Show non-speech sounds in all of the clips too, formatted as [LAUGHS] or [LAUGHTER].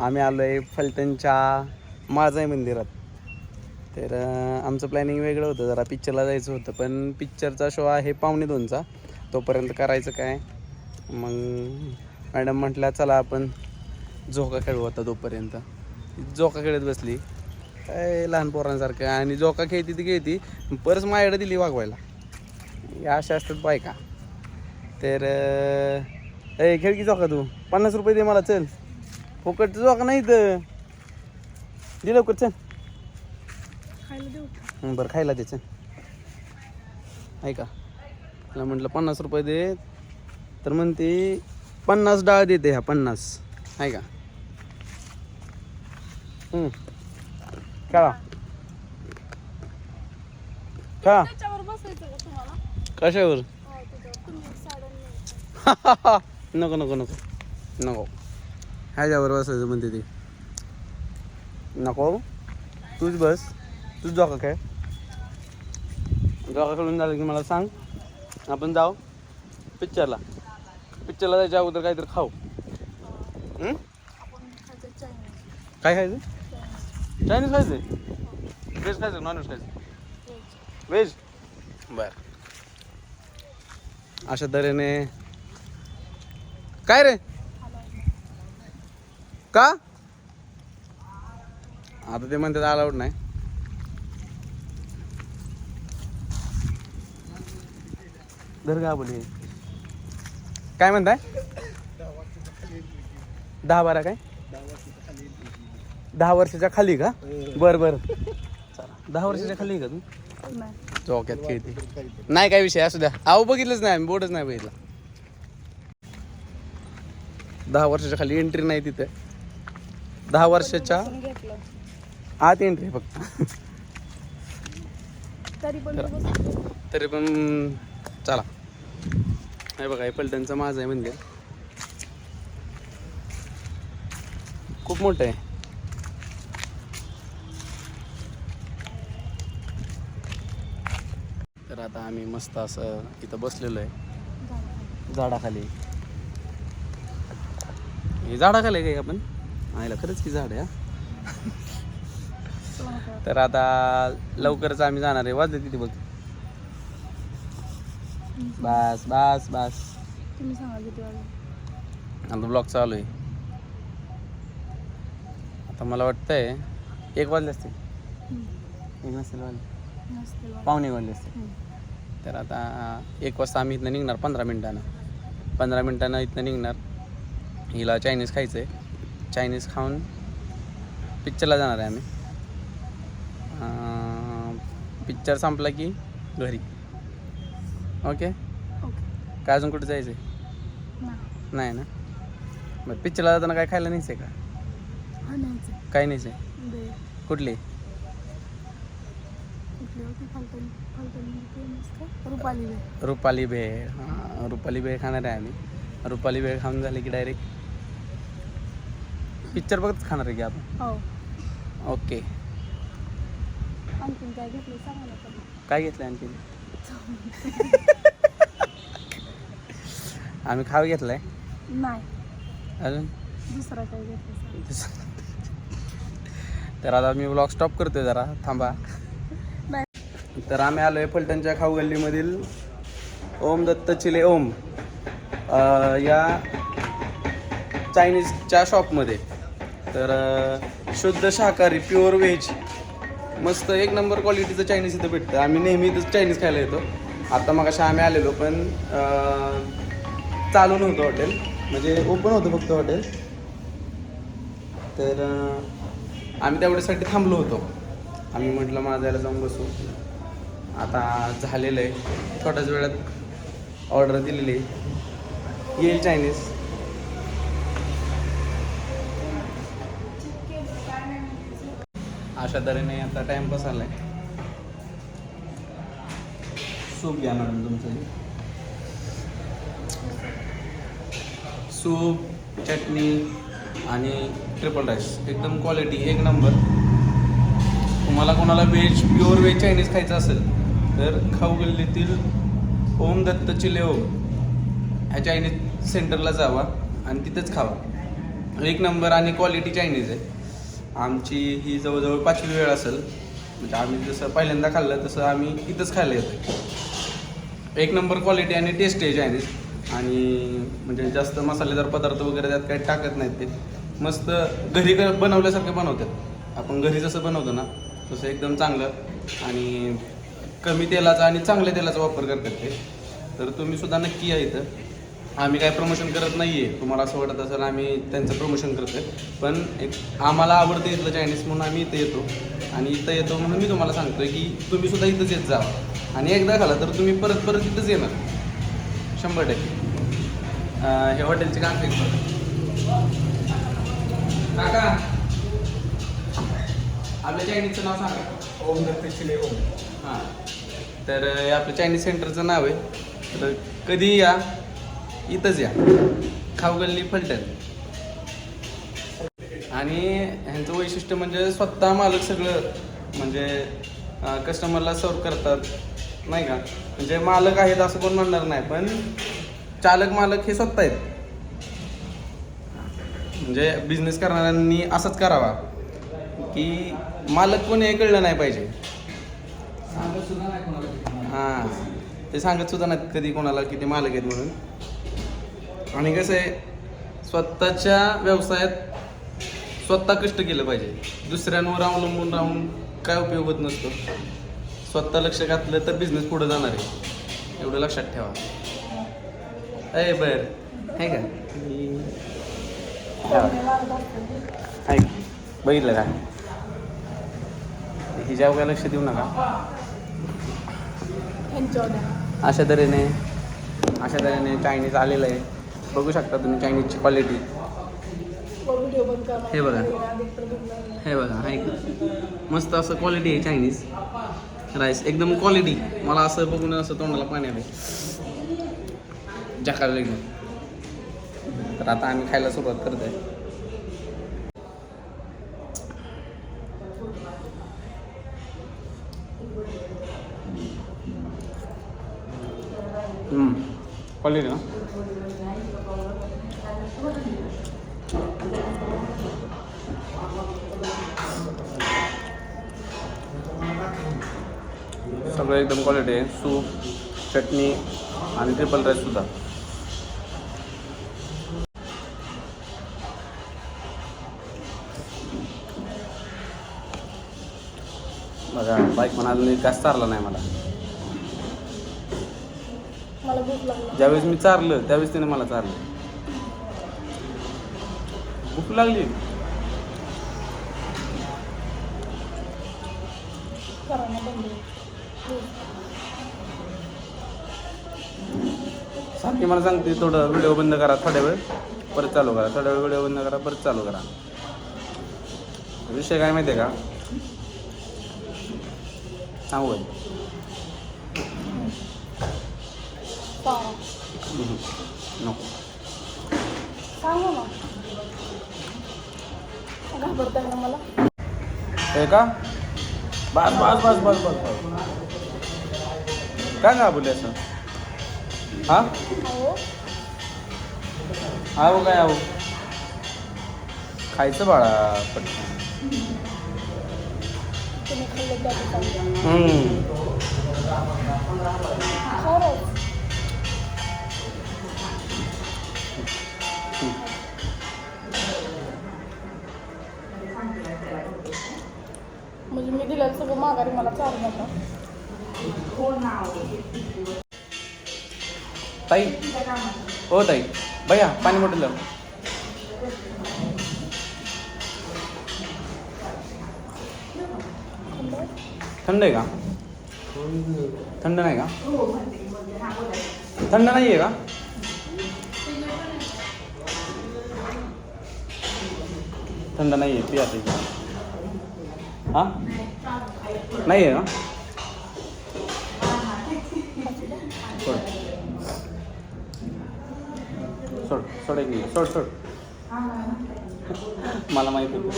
आम्ही आलो आहे फलटणच्या माळजाई मंदिरात. तर आमचं प्लॅनिंग वेगळं होतं. जरा पिक्चरला जायचं होतं पण पिक्चरचा शो आहे पावणे दोनचा. तोपर्यंत करायचं काय? मग मॅडम म्हटल्या चला आपण झोका खेळू आता तोपर्यंत. झोका खेळत बसली. काय लहान पोरांसारखं. आणि झोका खेळती ती खेळती परस माझ्याकडे दिली वागवायला. या अशा असतात बायका. तर ए खेळ की झोका तू? पन्नास रुपये दे मला चल. फुकटचं झोका नाही तर दे लवकर चल. खायला देऊ हं, बरं खायला द्यायचं ऐका मला म्हटलं पन्नास रुपये दे. तर म्हणते पन्नास डाळ देते ह्या पन्नास. आहे का हं. खेळा. खेळा. त्याच्यावर बसायचं का तुम्हाला? कशावर? हो त्याच्यावर. तुम्ही साड्या [LAUGHS] नको नको नको. नको. ह्याच्यावर बसायचं म्हणते ते. नको. तूच बस. तूच जोका खेळ? जोका खेळून झालं की मला सांग. आपण जाऊ. पिक्चरला पिक्चरला जायच्या अगोदर काहीतरी खाऊ. खायचं काय खायचं? चायनीज खायचं व्हेज खायचं नॉनव्हेज खायचं? व्हेज व्हेज बर. अशा तऱ्हेने. काय रे? का? आता ते म्हणतात अलाउड नाही. बोली काय म्हणताय? दहा बारा काय? दहा वर्षाच्या खाली का? बर बर. दहा वर्षाच्या खाली का तू? नाही चौक्यात खेळते. नाही काय विषय असू द्या. अहो बघितलंच नाही आम्ही बोर्डच नाही बघितला. दहा वर्षाच्या खाली एंट्री नाही तिथे. दहा वर्षाच्या आत एंट्री फक्त. तरी पण. तरी चला. हे बघा हे पलटणचं माझं आहे मंदिर खूप मोठं आहे. तर आता आम्ही मस्त असं इथं बसलेलो आहे. झाडाखाली. हे झाडाखाली काय आपण? आयला खरंच की झाड आहे. [LAUGHS] तर आता लवकरच आम्ही जाणार आहे. वाजले तिथे बघ बस बस बस. तुम्ही सांगा किती वाजले? आता ब्लॉग चालू आहे. आता मला वाटतंय एक वाजले हम्म. एक नसतील वाजले. नसतील वाजले. पावणे वाजले असतील. हम्म. तर आता एक वाजता आम्ही इथनं निघणार पंधरा मिनिटानं. पंधरा मिनिटानं इथनं निघणार. हिला चायनीज खायचं आहे चायनीज खाऊन पिक्चरला जाणार आहे आम्ही. पिक्चर संपला की घरी. ओके काय अजून कुठे जायचं आहे नाही ना? बरं पिक्चरला जाताना काय खायला नाहीच आहे का नाहीच काय नाहीच आहे? कुठली? रुपाली भेळ हां रुपाली भेळ खाणार आहे आम्ही. रुपाली भेळ खाऊन झाले की डायरेक्ट पिक्चर बघत खाणार आहे की आपण? हो. ओके. आणखीन काय घेतलं सांगा ना पण काय घेतलं आणखी आम्ही खाव घेतलाय. नाही. अजून? दुसरा काय घेतलं सांगा. तर आता मी ब्लॉग स्टॉप करतोय जरा. थांबा. तर आम्ही आलो आहे फलटणच्या खाऊ गल्लीमधील ओम दत्त चिले ओम अं, या चायनीजच्या शॉपमध्ये तर शुद्ध शाकाहारी प्युअर व्हेज मस्त एक नंबर क्वालिटीचं चायनीज इथं भेटतं. आम्ही नेहमी इथं चायनीज खायला येतो. आता मग अशा आम्ही आलेलो पण चालू नव्हतं हॉटेल म्हणजे ओपन होतं फक्त हॉटेल तर आम्ही तेवढ्यासाठी थांबलो होतो. आम्ही म्हटलं माझ्याला जाऊन बसू. आता झालेलं आहे. थोड्याच वेळात ऑर्डर दिलेली आहे. येईल चायनीज अशा तऱ्हेने आता टाइमपास आलाय सूप घ्या मॅडम तुमचं. सूप चटणी आणि ट्रिपल राईस एकदम क्वालिटी एक नंबर तुम्हाला कोणाला व्हेज प्युअर व्हेज चायनीज खायचं असेल तर खाऊ गल्लीतील ओम दत्त चिले ओम ह्या चायनीज सेंटरला जावा आणि तिथंच खावा. एक नंबर आणि क्वालिटी चायनीज आहे. आमची ही जवळजवळ पाचवी वेळ असेल. म्हणजे आम्ही जसं पहिल्यांदा खाल्लं तसं आम्ही इथंच खायला येतो एक नंबर क्वालिटी आणि टेस्ट आहे चायनीज आणि म्हणजे जास्त मसालेदार पदार्थ वगैरे त्यात काही टाकत नाहीत ते. मस्त घरी बनवल्यासारखं बनवल्यासारखे बनवतात. आपण घरी जसं बनवतो ना तसं एकदम चांगलं. आणि कमी तेलाचा आणि चांगल्या तेलाचा वापर करतात ते. तर तुम्ही सुद्धा नक्की या इथं. आम्ही काय प्रमोशन करत नाही आहे तुम्हाला असं वाटत असेल आम्ही त्यांचं प्रमोशन करतोय. पण एक आम्हाला आवडतं इथलं चायनीज म्हणून आम्ही इथं येतो. आणि इथं येतो म्हणून मी तुम्हाला सांगतोय की तुम्ही सुद्धा इथंच येत जा. आणि एकदा खाला तर तुम्ही परत परत इथंच येणार. शंभर टक्के. हे हॉटेलचे काम काका. आपल्या चायनीजचं नाव सांगा. ओम दत्त शिले ओम. हां. तर हे आपलं चायनीज सेंटरचं नाव आहे. तर कधी या? इथंच या. खावगल्ली फलटण. आणि ह्यांचं वैशिष्ट्य म्हणजे स्वतः मालक सगळं म्हणजे कस्टमरला सर्व करतात. नाही का? म्हणजे मालक आहेत असं कोण म्हणणार नाही पण चालक मालक हे स्वतः आहेत. म्हणजे बिझनेस करणाऱ्यांनी असंच करावा की मालक कोणी हे कळलं नाही पाहिजे. हां. ते सांगत सुद्धा नाहीत कधी कोणाला किती मालक आहेत म्हणून. आणि कसं आहे स्वतःच्या व्यवसायात स्वतः कष्ट केलं पाहिजे. दुसऱ्यांवर अवलंबून राहून काय उपयोग होत नसतो. स्वतः लक्ष घातलं तर बिझनेस पुढे जाणार आहे. एवढं लक्षात ठेवा. अय बर. आहे का? आहे? बघितलं का? हिच्यावर काय लक्ष देऊ नका. अशा तऱ्हेने अशा तऱ्हेने चायनीज आलेलं आहे. बघू शकता तुम्ही चायनीजची क्वालिटी हे बघा. हे बघा हा एक मस्त असं क्वालिटी आहे चायनीज. राईस एकदम क्वालिटी मला असं बघून असं तोंडाला पाणी आले जकाला एकदम तर आता आम्ही खायला सुरुवात करत आहे क्वालिटी ना? सगळं एकदम क्वालिटी आहे. सूप चटणी आणि ट्रिपल राईस सुद्धा. बघा बाईक अजून जास्त चारला नाही मला. ज्यावेळेस मी चारलं त्यावेळेस तिने मला चारलं. भूक लागली. सारखी मला सांगते थोडं व्हिडिओ बंद करा थोड्या वेळ परत चालू करा. थोड्या वेळ व्हिडिओ बंद करा परत चालू करा. विषय काय माहिती आहे का? सांगू नको. सांगा ना मला? हे का? बस बस बस बस बस बस. काय का बोलले असं? हा? हो आहो काय आहो खायचं बाळा पटकन. म्हणजे मी दिलेलं सगळं माघारी मला चार नका ताई. हो ताई. भैया पाणी बॉटल थंड आहे का? थंड नाही का? थंड नाही आहे का? थंड नाही आहे पिया हां? नाही आहे सोड. सोड सोड एक मिनिट. सोड सोड. मला माहिती होतं.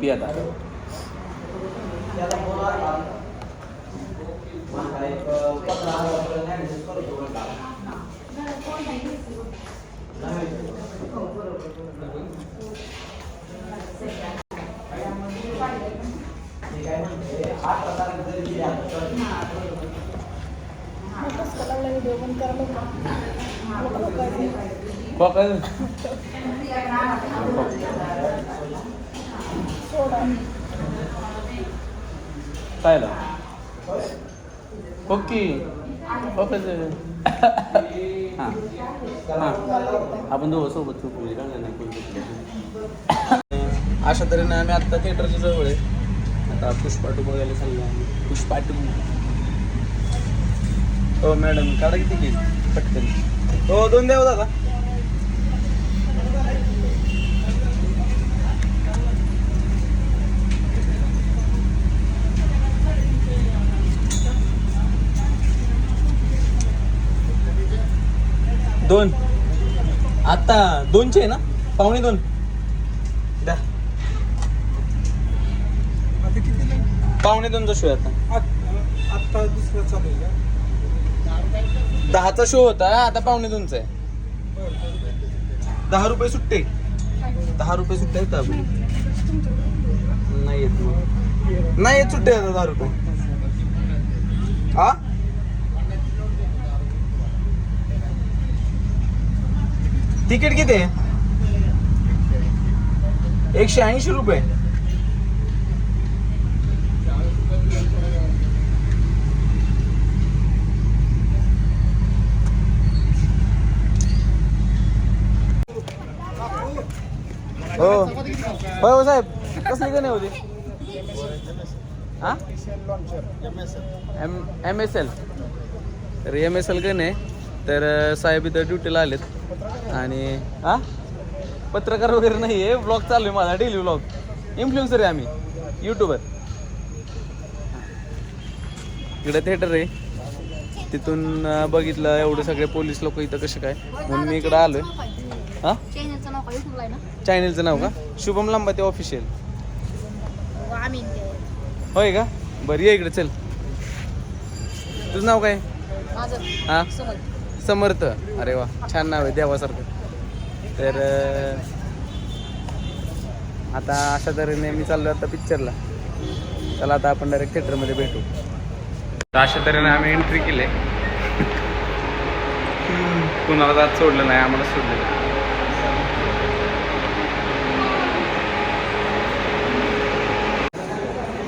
पी आता. खोकला काय ना ओके हां हां आपण दोघं सोबत चूक म्हणजे काय नाही अशा तऱ्हेने आम्ही आत्ता थिएटरच्या जवळ आहे. आता पुष्पाटू बघायला चाललो आम्ही. पुष्पाटू. हो मॅडम. काढा किती की पटकन. हो दोन द्यावं दादा दोन आता दोनशे आहे ना? पावणे दोन. द्या. आता किती पावणे दोनचा शो आहे आता आत्ता दुसरं चालू आहे का? दहाचा शो होता आता पावणे दोनचा आहे. दहा रुपये सुट्टे. दहा रुपये सुट्टे आहेत आपली नाही येत मग. नाही येत सुट्टे आता दहा रुपये. हा तिकीट किती? आहे एकशे ऐंशी रुपये. हो. हो साहेब कसली गण होती? हा? एम एम एस एल तर एम एस एल गण आहे. तर साहेब इथं ड्युटीला आलेत. आणि हा? पत्रकार वगैरे नाही आहे. ब्लॉग चालू आहे माझा डेली ब्लॉग इन्फ्लुएन्सर आहे आम्ही. यूट्यूबर इकडे थिएटर आहे. तिथून बघितलं एवढे सगळे पोलीस लोक इथं कसे काय. म्हणून मी इकडं आलोय. हा? चॅनलचं नाव का? शुभम लांबाते ऑफिशियल आम्ही होय का? बरं ये इकडे चल. तुझं नाव काय? हा? समर्थ. अरे वा छान नाव आहे देवासारखं. तर आता अशा तऱ्हेने मी चाललो आता पिक्चरला चला आता आपण डायरेक्ट थिएटरमध्ये भेटू. तर अशा तऱ्हेने आम्ही एंट्री केली. कुणाला जात सोडलं नाही आम्हाला सोडलं.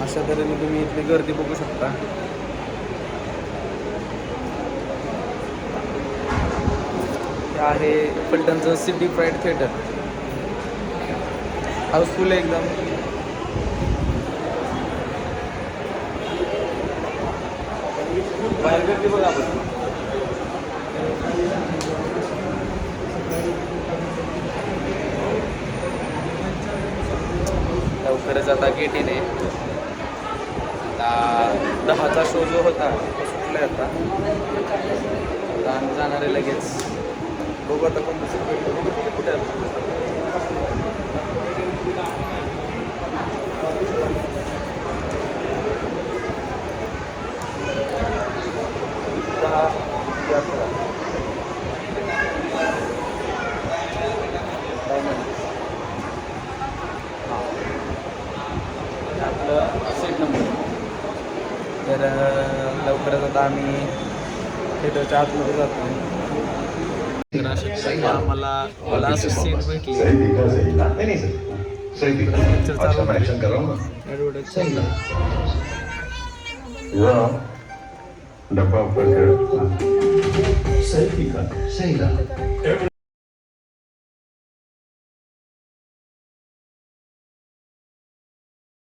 अशा तऱ्हेने तुम्ही इथली गर्दी बघू शकता. हे आहे फलटणचं City Pride theatre house full आहे एकदम. बाहेर बघा आपण. लवकरच आता गेट येणे. आता दहाचा शो जो होता तो सुटला आता. जाणार आहे लगेच. बघू आता कोण दुसरं भेटतो बघू तिथे कुठे आहे. दहा ते अकरा. काय नाही. हां. आपलं सीट नंबर तर अं, लवकरच आता आम्ही थिएटरच्या आतमध्ये जातो तर अशा लास्ट सीट भेटली पिक्चर डब्बा ऊपर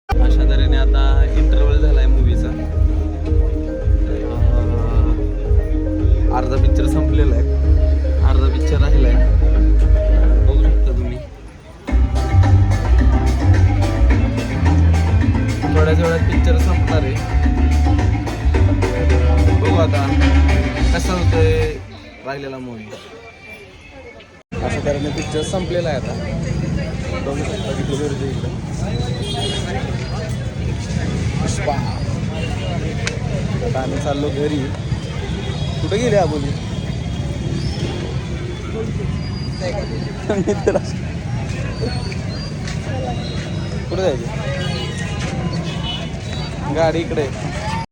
अशा तऱ्हेने आता इंटरव्हल झालाय मूवीचा अर्धा पिक्चर संपलेला आहे. थोड्याच वेळात पिक्चर संपणार आहे. बघू आता कसा होतोय राहिलेला मूवी अशा कारण पिक्चर संपलेला आहे आता. बघू शकता किती गर्दी इकडं. पुष्पा. आता आम्ही चाललो घरी. कुठे गेले आबोली [LAUGHS] कुठे जायचे? गाडी इकडे.